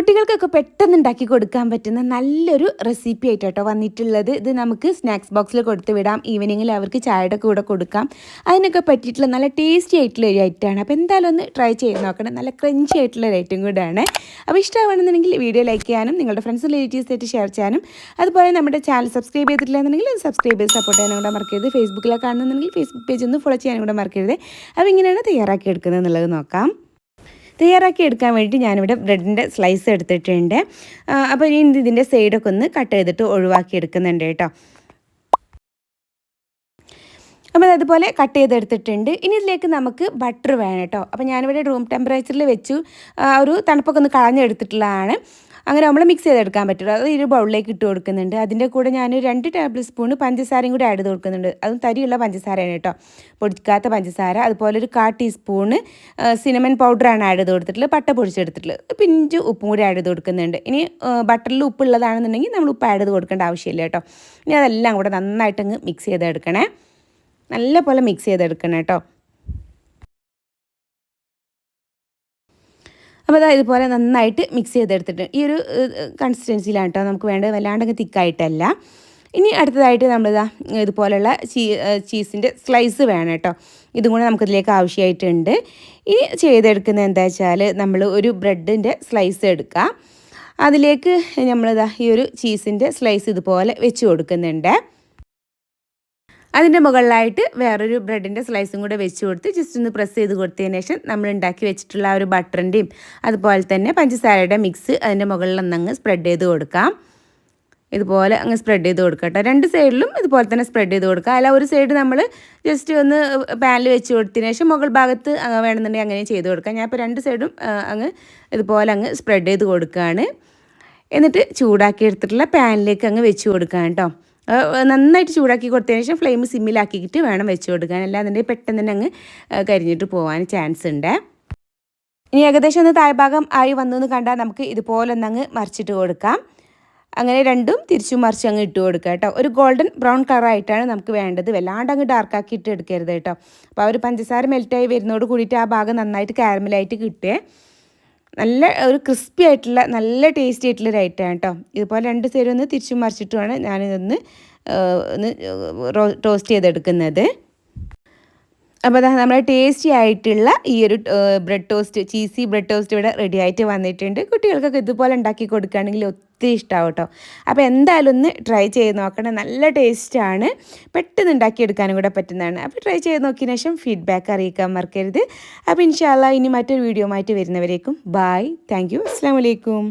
കുട്ടികൾക്കൊക്കെ പെട്ടെന്ന് ഉണ്ടാക്കി കൊടുക്കാൻ പറ്റുന്ന നല്ലൊരു റെസിപ്പി ആയിട്ട് കേട്ടോ വന്നിട്ടുള്ളത്. ഇത് നമുക്ക് സ്നാക്സ് ബോക്സിൽ കൊടുത്ത് വിടാം. ഈവനിങ്ങിൽ അവർക്ക് ചായയുടെ കൂടെ കൊടുക്കാം. അതിനൊക്കെ പറ്റിയിട്ടുള്ള നല്ല ടേസ്റ്റി ആയിട്ടുള്ള ഒരു ഐറ്റമാണ് അപ്പോൾ എന്തായാലും ഒന്ന് ട്രൈ ചെയ്ത് നോക്കണം. നല്ല ക്രഞ്ചി ആയിട്ടുള്ള ഒരു ഐറ്റം കൂടെയാണ്. അപ്പോൾ ഇഷ്ടമാണെന്നുണ്ടെങ്കിൽ വീഡിയോ ലൈക്ക് ചെയ്യാനും നിങ്ങളുടെ ഫ്രണ്ട്സ് റിലേറ്റീവ്സ് ആയിട്ട് ഷെയർ ചെയ്യാനും അതുപോലെ നമ്മുടെ ചാനൽ സബ്സ്ക്രൈബ് ചെയ്തിട്ടില്ല എന്നുണ്ടെങ്കിൽ സബ്സ്ക്രൈബ് ചെയ്ത് സപ്പോർട്ട് ചെയ്യാനും കൂടെ മറക്കരുത്. ഫേസ്ബുക്കിലൊക്കെ കാണുന്നുണ്ടെങ്കിൽ ഫേസ്ബുക്ക് പേജ് ഒന്ന് ഫോളോ ചെയ്യാനും കൂടെ മറക്കരുത്. അപ്പോൾ ഇങ്ങനെയാണ് തയ്യാറാക്കി എടുക്കുന്നത് എന്നുള്ളത് നോക്കാം. തയ്യാറാക്കി എടുക്കാൻ വേണ്ടി ഞാനിവിടെ ബ്രെഡിന്റെ സ്ലൈസ് എടുത്തിട്ടുണ്ട്. അപ്പോൾ ഇനി ഇതിന്റെ സൈഡൊക്കെ ഒന്ന് കട്ട് ചെയ്തിട്ട് ഒഴിവാക്കി എടുക്കുന്നുണ്ട് കേട്ടോ. അപ്പോൾ അതുപോലെ കട്ട് ചെയ്തെടുത്തിട്ടുണ്ട്. ഇനി ഇതിലേക്ക് നമുക്ക് ബട്ടർ വേണം കേട്ടോ. അപ്പോൾ ഞാനിവിടെ റൂം ടെമ്പറേച്ചറിൽ വെച്ചു. ഒരു തണുപ്പൊക്കെ ഒന്ന് കളഞ്ഞെടുത്തിട്ടുള്ളതാണ്. അങ്ങനെ നമ്മൾ മിക്സ് ചെയ്തെടുക്കാൻ പറ്റുള്ളൂ. അത് ഒരു ബൗളിലേക്ക് ഇട്ട് കൊടുക്കുന്നുണ്ട്. അതിന്റെ കൂടെ ഞാൻ രണ്ട് ടേബിൾ സ്പൂൺ പഞ്ചസാരയും കൂടി ആഡ് ചെയ്ത് കൊടുക്കുന്നുണ്ട്. അതും തരിയുള്ള പഞ്ചസാരയാണ് കേട്ടോ. പൊടിക്കാത്ത പഞ്ചസാര. അതുപോലെ ഒരു കാ ടീസ്പൂണ് സിനമൻ പൗഡറാണ് ആഡ് ചെയ്ത് കൊടുത്തിട്ടുള്ളത്. പട്ട പൊടിച്ചെടുത്തിട്ടുള്ളത്. പിഞ്ച് ഉപ്പും കൂടി ആഡ് ചെയ്ത് കൊടുക്കുന്നുണ്ട്. ഇനി ബട്ടറിൽ ഉപ്പുള്ളതാണെന്നുണ്ടെങ്കിൽ നമ്മൾ ഉപ്പ് ആഡ് ചെയ്ത് കൊടുക്കേണ്ട ആവശ്യമില്ല കേട്ടോ. ഇനി അതെല്ലാം കൂടെ നന്നായിട്ടങ്ങ് മിക്സ് ചെയ്തെടുക്കണേ. നല്ല പോലെ മിക്സ് ചെയ്തെടുക്കണം കേട്ടോ. അപ്പോൾ അതാ ഇതുപോലെ നന്നായിട്ട് മിക്സ് ചെയ്തെടുത്തിട്ട്. ഈ ഒരു കൺസിസ്റ്റൻസിയിലാണ് കേട്ടോ നമുക്ക് വേണ്ടത്. വല്ലാണ്ടങ്ങ് തിക്കായിട്ടല്ല. ഇനി അടുത്തതായിട്ട് നമ്മളിതാ ഇതുപോലുള്ള ചീ ചീസിന്റെ സ്ലൈസ് വേണം കേട്ടോ ഇതും കൂടെ നമുക്കിതിലേക്ക് ആവശ്യമായിട്ടുണ്ട് ഇനി ചെയ്തെടുക്കുന്നത് എന്താ വെച്ചാൽ നമ്മൾ ഒരു ബ്രെഡിന്റെ സ്ലൈസ് എടുക്കുക. അതിലേക്ക് നമ്മളിതാ ഈ ഒരു ചീസിന്റെ സ്ലൈസ് ഇതുപോലെ വെച്ച് കൊടുക്കുന്നുണ്ട്. അതിന്റെ മുകളിലായിട്ട് വേറൊരു ബ്രെഡിന്റെ സ്ലൈസും കൂടെ വെച്ച് കൊടുത്ത് ജസ്റ്റ് ഒന്ന് പ്രസ് ചെയ്ത് കൊടുത്തതിന് ശേഷം നമ്മൾ ഉണ്ടാക്കി വെച്ചിട്ടുള്ള ആ ഒരു ബട്ടറിന്റെയും അതുപോലെ തന്നെ പഞ്ചസാരയുടെ മിക്സ് അതിന്റെ മുകളിൽ ഒന്നങ്ങ് സ്പ്രെഡ് ചെയ്ത് കൊടുക്കാം. ഇതുപോലെ അങ്ങ് സ്പ്രെഡ് ചെയ്ത് കൊടുക്കുക കേട്ടോ. രണ്ട് സൈഡിലും ഇതുപോലെ തന്നെ സ്പ്രെഡ് ചെയ്ത് കൊടുക്കുക അല്ല ഒരു സൈഡ് നമ്മൾ ജസ്റ്റ് ഒന്ന് പാനിൽ വെച്ച് കൊടുത്തതിന് ശേഷം മുകൾ ഭാഗത്ത് വേണമെന്നുണ്ടെങ്കിൽ അങ്ങനെ ചെയ്ത് കൊടുക്കാം. ഞാൻ ഇപ്പോൾ രണ്ട് സൈഡും അങ്ങ് ഇതുപോലെ അങ്ങ് സ്പ്രെഡ് ചെയ്ത് കൊടുക്കുകയാണ് എന്നിട്ട് ചൂടാക്കി എടുത്തിട്ടുള്ള പാനിലേക്ക് അങ്ങ് വെച്ച് കൊടുക്കാം കേട്ടോ. നന്നായിട്ട് ചൂടാക്കി കൊടുത്തതിന് ശേഷം ഫ്ലെയിം സിമ്മിലാക്കിയിട്ട് വേണം വെച്ച് കൊടുക്കാൻ. അല്ലാതെ പെട്ടെന്ന് തന്നെ അങ്ങ് കരിഞ്ഞിട്ട് പോകാൻ ചാൻസ് ഉണ്ട്. ഇനി ഏകദേശം ഒന്ന് താഴ്ഭാഗം ആയി വന്നു എന്ന് കണ്ടാൽ നമുക്ക് ഇതുപോലെ ഒന്നങ്ങ് മറിച്ചിട്ട് കൊടുക്കാം. അങ്ങനെ രണ്ടും തിരിച്ചും മറിച്ച് അങ്ങ് ഇട്ട് കൊടുക്കുക കേട്ടോ. ഒരു ഗോൾഡൻ ബ്രൗൺ കളറായിട്ടാണ് നമുക്ക് വേണ്ടത്. വല്ലാണ്ട് അങ്ങ് ഡാർക്കാക്കി ഇട്ട് എടുക്കരുത് കേട്ടോ. അപ്പോൾ ആ ഒരു പഞ്ചസാര മെൽറ്റായി വരുന്നതോട് കൂടിയിട്ട് ആ ഭാഗം നന്നായിട്ട് കാരമലായിട്ട് കിട്ടുകയെ നല്ല ഒരു ക്രിസ്പി ആയിട്ടുള്ള നല്ല ടേസ്റ്റി ആയിട്ടുള്ള ഒരു ഐറ്റമാണ് കേട്ടോ ഇതുപോലെ രണ്ട് സൈഡും ഒന്ന് തിരിച്ചു മറിച്ചിട്ടുമാണ് ഞാനിതൊന്ന് ഒന്ന് ടോസ്റ്റ് ചെയ്തെടുക്കുന്നത്. അപ്പോൾ അതാ നമ്മുടെ ടേസ്റ്റി ആയിട്ടുള്ള ഈ ഒരു bread toast cheesy bread toast ഇവിടെ റെഡി ആയിട്ട് വന്നിട്ടുണ്ട്. കുട്ടികൾക്കൊക്കെ ഇതുപോലെ ഉണ്ടാക്കി കൊടുക്കുകയാണെങ്കിൽ ഒത്തിരി ഇഷ്ടമാവും കേട്ടോ അപ്പോൾ എന്തായാലും ഒന്ന് ട്രൈ ചെയ്ത് നോക്കണം. നല്ല ടേസ്റ്റാണ് പെട്ടെന്ന് ഉണ്ടാക്കിയെടുക്കാനും കൂടെ പറ്റുന്നതാണ്. അപ്പോൾ ട്രൈ ചെയ്ത് നോക്കിയതിന് ശേഷം ഫീഡ്ബാക്ക് അറിയിക്കാൻ മറക്കരുത്. അപ്പോൾ ഇൻഷാല്ല ഇനി മറ്റൊരു വീഡിയോ ആയിട്ട് വരുന്നവരേക്കും. ബായ് താങ്ക് യു അസ്സാം വലൈക്കും